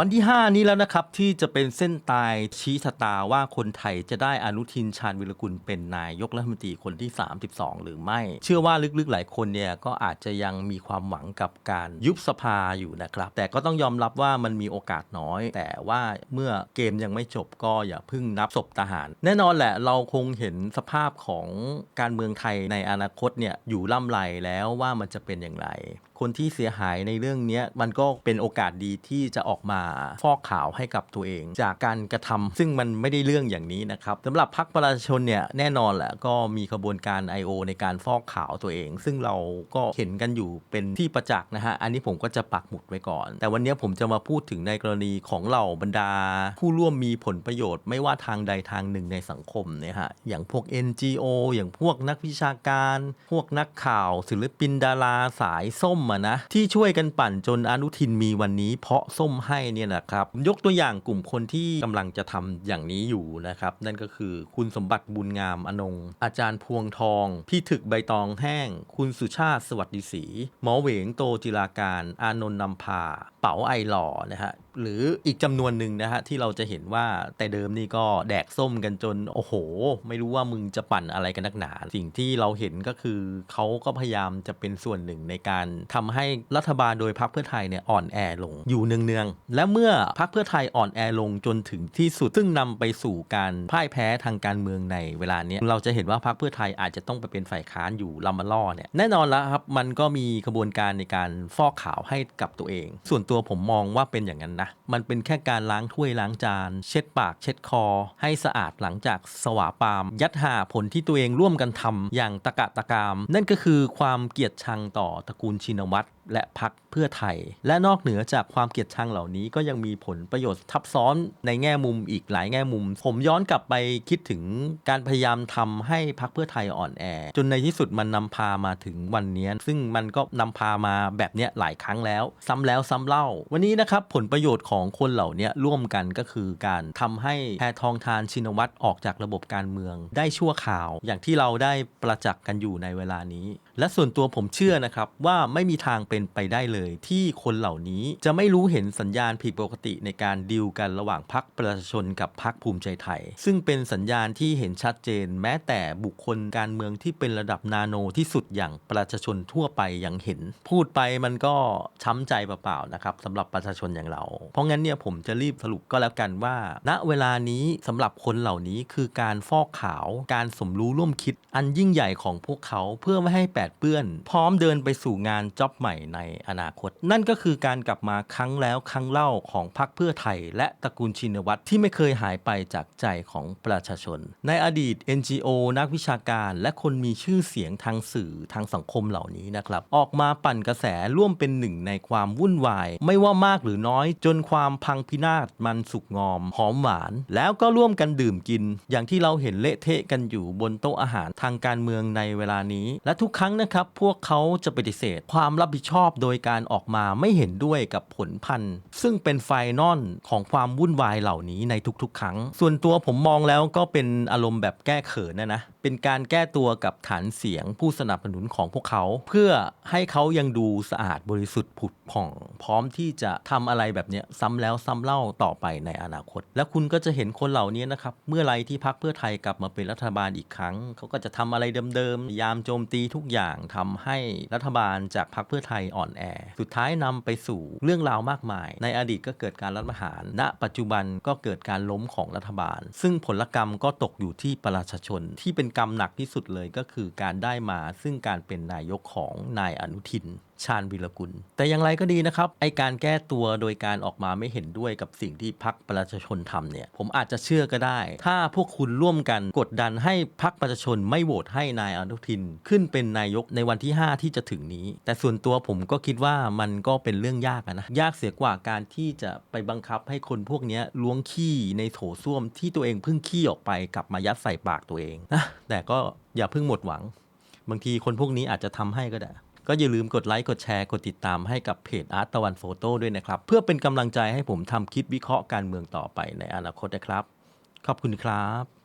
วันที่ 5 นี้แล้วนะครับ ที่จะเป็นเส้นตายชี้ชะตาว่าคนไทยจะได้อนุทินชาญวิรกุลเป็นนายกรัฐมนตรีคนที่ 32 หรือไม่ เชื่อว่าลึกๆหลายคนเนี่ยก็อาจจะยังมีความหวังกับการยุบสภาอยู่นะครับ แต่ก็ต้องยอมรับว่ามันมีโอกาสน้อย แต่ว่าเมื่อเกมยังไม่จบก็อย่าพิ่งนับศพทหาร แน่นอนแหละเราคงเห็นสภาพของการเมืองไทยในอนาคตเนี่ยอยู่ล่ำไรแล้วว่ามันจะเป็นอย่างไรคนที่เสียหายในเรื่องนี้มันก็เป็นโอกาสดีที่จะออกมาฟอกข่าวให้กับตัวเอง จากการกระทำซึ่งมันไม่ได้เรื่องอย่างนี้นะครับสำหรับพรรคประชาชนเนี่ยแน่นอนแหละก็มีขบวนการ I.O. ในการฟอกข่าวตัวเอง ซึ่งเราก็เห็นกันอยู่เป็นที่ประจักษ์นะฮะอันนี้ผมก็จะปักหมุดไว้ก่อน แต่วันนี้ผมจะมาพูดถึงในกรณีของเหล่าบรรดา ผู้ร่วมมีผลประโยชน์ ไม่ว่าทางใดทางหนึ่งในสังคมเนี่ยฮะอย่างพวก NGO อย่างพวกนักวิชาการ พวกนักข่าว ศิลปินดาราสายส้มอะนะที่ช่วยกันปั่นจนอนุทินมีวันนี้ เพราะส้มให้เนี่ยนะครับยกตัวอย่างกลุ่มคนที่กำลังจะทำอย่างนี้อยู่นะครับนั่นก็คือคุณสมบัติบุญงามอนง อาจารย์พวงทอง พี่ถึกใบตองแห้ง คุณสุชาติสวัสดิศรีหมอเหวงโตจิราการ อานนท์นำพา เป๋าไอหล่อนะฮะหรืออีกจำนวนหนึ่งนะฮะที่เราจะเห็นว่าแต่เดิมนี่ก็แดกส้มกันจนโอ้โห ไม่รู้ว่ามึงจะปั่นอะไรกันนักหนา สิ่งที่เราเห็นก็คือเขาก็พยายามจะเป็นส่วนหนึ่งในการททำให้รัฐบาลโดยพรรคเพื่อไทยเนี่ยอ่อนแอลงอยู่เนืองๆและเมื่อพรรคเพื่อไทยอ่อนแอลงจนถึงที่สุด ซึ่งนำไปสู่การพ่ายแพ้ทางการเมืองในเวลาเนี้ยเราจะเห็นว่าพรรคเพื่อไทยอาจจะต้องไปเป็นฝ่ายค้านอยู่ลำมาล่อเนี่ยแน่นอนแล้วครับมันก็มีกระบวนการในการฟอกข่าวให้กับตัวเอง ส่วนตัวผมมองว่าเป็นอย่างนั้นนะมันเป็นแค่การล้างถ้วยล้างจาน เช็ดปาก เช็ดคอ ให้สะอาดหลังจากสวาปาม ยัดหาผลที่ตัวเองร่วมกันทำอย่างตะกะตะกาม นั่นก็คือความเกลียดชังต่อตระกูลชินวัตร และพักเพื่อไทย และนอกเหนือจากความเกลียดชังเหล่านี้ก็ยังมีผลประโยชน์ทับซ้อนในแง่มุมอีกหลายแง่มุม ผมย้อนกลับไปคิดถึงการพยายามทำให้พักเพื่อไทยอ่อนแอ จนในที่สุดมันนำพามาถึงวันนี้ซึ่งมันก็นำพามาแบบเนี้ยหลายครั้งแล้ว ซ้ำแล้วซ้ำเล่า วันนี้นะครับผลประโยชน์ของคนเหล่านี้ร่วมกันก็คือการทำให้แพทองทานชินวัตรออกจากระบบการเมือง ได้ชั่วข่าวอย่างที่เราได้ประจักษ์กันอยู่ในเวลานี้ และส่วนตัวผมเชื่อนะครับว่าไม่มีทางเป็นไปได้เลย ที่คนเหล่านี้จะไม่รู้เห็นสัญญาณผิดปกติในการดิวกันระหว่างพรรคประชาชนกับพรรคภูมิใจไทย ซึ่งเป็นสัญญาณที่เห็นชัดเจน แม้แต่บุคคลการเมืองที่เป็นระดับนาโนที่สุดอย่างประชาชนทั่วไปยังเห็น พูดไปมันก็ช้ำใจเปล่าๆนะครับสำหรับประชาชนอย่างเรา เพราะงั้นเนี่ยผมจะรีบสรุปก็แล้วกันว่า ณเวลานี้สำหรับคนเหล่านี้คือการฟอกขาว การสมรู้ร่วมคิด อันยิ่งใหญ่ของพวกเขาเพื่อไม่ให้แปดเปื้อน พร้อมเดินไปสู่งานจ็อบใหม่ในอนาคต นั่นก็คือการกลับมาครั้งแล้วครั้งเล่าของพรรคเพื่อไทย และตระกูลชินวัตรที่ไม่เคยหายไปจากใจของประชาชน ในอดีต NGO นักวิชาการและคนมีชื่อเสียงทางสื่อทางสังคมเหล่านี้นะครับ ออกมาปั่นกระแสร่วมเป็นหนึ่งในความวุ่นวาย ไม่ว่ามากหรือน้อย จนความพังพินาศมันสุกงอม หอมหวาน แล้วก็ร่วมกันดื่มกิน อย่างที่เราเห็นเละเทะกันอยู่บนโต๊ะอาหารทางการเมืองในเวลานี้ และทุกครั้งนะครับ พวกเขาจะปฏิเสธความรับผิดชอบโดยการออกมาไม่เห็นด้วยกับผลพันธุ์ ซึ่งเป็นไฟนอลของความวุ่นวายเหล่านี้ในทุกๆ ครั้ง ส่วนตัวผมมองแล้วก็เป็นอารมณ์แบบแก้เขินนะนะ เป็นการแก้ตัวกับฐานเสียงผู้สนับสนุนของพวกเขา เพื่อให้เขายังดูสะอาดบริสุทธิ์ผุดผ่อง พร้อมที่จะทำอะไรแบบนี้ซ้ำแล้วซ้ำเล่าต่อไปในอนาคต และคุณก็จะเห็นคนเหล่านี้นะครับเมื่อไรที่พักเพื่อไทยกลับมาเป็นรัฐบาลอีกครั้ง เขาก็จะทำอะไรเดิมๆยามโจมตีทุกอย่างทำให้รัฐบาลจากพักเพื่อไทยอ่อนแอ สุดท้ายนำไปสู่เรื่องราวมากมาย ในอดีตก็เกิดการรัฐประหาร ณ ปัจจุบันก็เกิดการล้มของรัฐบาล ซึ่งผลกรรมก็ตกอยู่ที่ประชาชน ที่เป็นกรรมหนักที่สุดเลยก็คือการได้มาซึ่งการเป็นนายกของนายอนุทิน ชาญวิรกุล แต่อย่างไรก็ดีนะครับ ไอการแก้ตัวโดยการออกมาไม่เห็นด้วยกับสิ่งที่พักประชาชนทำเนี่ย ผมอาจจะเชื่อก็ได้ ถ้าพวกคุณร่วมกันกดดันให้พักประชาชนไม่โหวตให้นายอนุทิน ขึ้นเป็นนายกในวันที่ 5 ที่จะถึงนี้ แต่ส่วนตัวผมก็คิดว่ามันก็เป็นเรื่องยากนะยากเสียกว่าการที่จะไปบังคับให้คนพวกนี้ล้วงขี้ในโถส้วมที่ตัวเองเพิ่งขี้ออกไปกลับมายัดใส่ปากตัวเองนะแต่ก็อย่าเพิ่งหมดหวัง บางทีคนพวกนี้อาจจะทำให้ก็ได้ ก็อย่าลืมกดไลค์ กดแชร์ กดติดตามให้กับเพจอาร์ตตะวันโฟโต้ด้วยนะครับ เพื่อเป็นกำลังใจให้ผมทำคลิปวิเคราะห์การเมืองต่อไปในอนาคตนะครับ ขอบคุณครับ